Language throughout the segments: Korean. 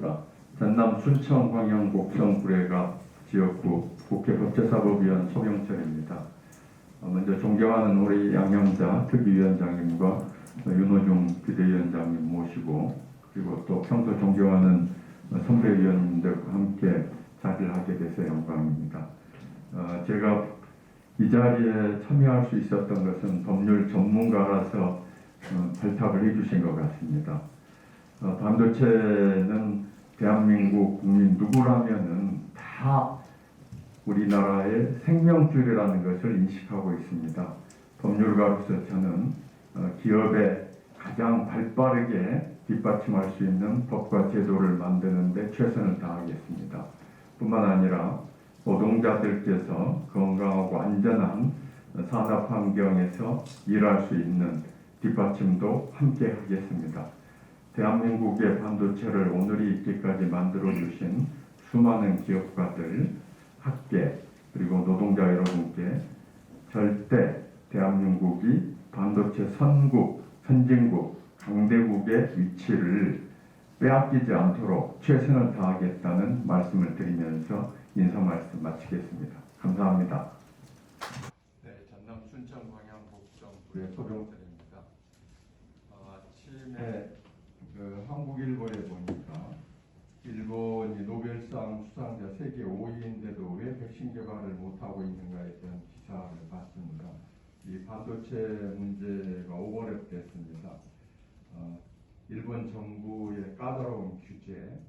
감사합니다. 전남 순천 광양 곡성 구례가 지역구 국회 법제사법위원 소경철입니다. 어, 먼저 존경하는 우리 양영자 특위위원장님과 윤호중 비대위원장님 모시고 그리고 또 평소 존경하는 선배 위원님들과 함께 자리를 하게 돼서 영광입니다. 어, 제가 이 자리에 참여할 수 있었던 것은 법률 전문가라서 어, 발탁을 해주신 것 같습니다. 어, 반도체는 대한민국 국민 누구라면은 다 우리나라의 생명줄이라는 것을 인식하고 있습니다. 법률가로서 저는 어, 기업에 가장 발빠르게 뒷받침할 수 있는 법과 제도를 만드는 데 최선을 다하겠습니다. 뿐만 아니라 노동자들께서 건강하고 안전한 산업 환경에서 일할 수 있는 뒷받침도 함께 하겠습니다. 대한민국의 반도체를 오늘이 있기까지 만들어 주신 수많은 기업가들, 학계 그리고 노동자 여러분께 절대 대한민국이 반도체 선국, 선진국, 강대국의 위치를 빼앗기지 않도록 최선을 다하겠다는 말씀을 드리면서 인사 말씀 마치겠습니다. 감사합니다. 네, 전남 순천 광양 복정 구의 소병철입니다. 어, 아침에 그 한국일보에 보니까 일본이 노벨상 수상자 세계 5위인데도 왜 백신 개발을 못하고 있는가에 대한 기사를 봤습니다. 이 반도체 문제가 오버랩됐습니다. 어, 일본 정부의 까다로운 규제,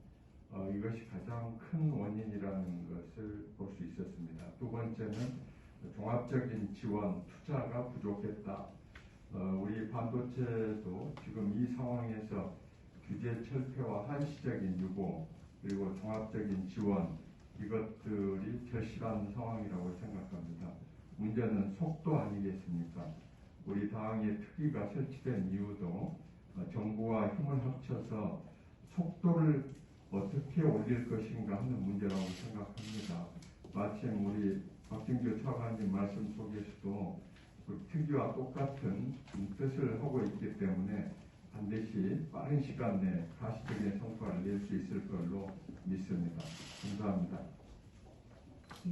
어, 이것이 가장 큰 원인이라는 것을 볼 수 있었습니다. 두 번째는 종합적인 지원, 투자가 부족했다. 어, 우리 반도체도 지금 이 상황에서 규제 철폐와 한시적인 유보 그리고 종합적인 지원 이것들이 절실한 상황이라고 생각합니다. 문제는 속도 아니겠습니까? 우리 당의 특위가 설치된 이유도 어, 정부와 힘을 합쳐서 속도를 어떻게 올릴 것인가 하는 문제라고 생각합니다. 마침 우리 박진규 차관님 말씀 속에서도 그 특위와 똑같은 뜻을 하고 있기 때문에 반드시 빠른 시간 내에 가시적인 성과를 낼 수 있을 걸로 믿습니다. 감사합니다.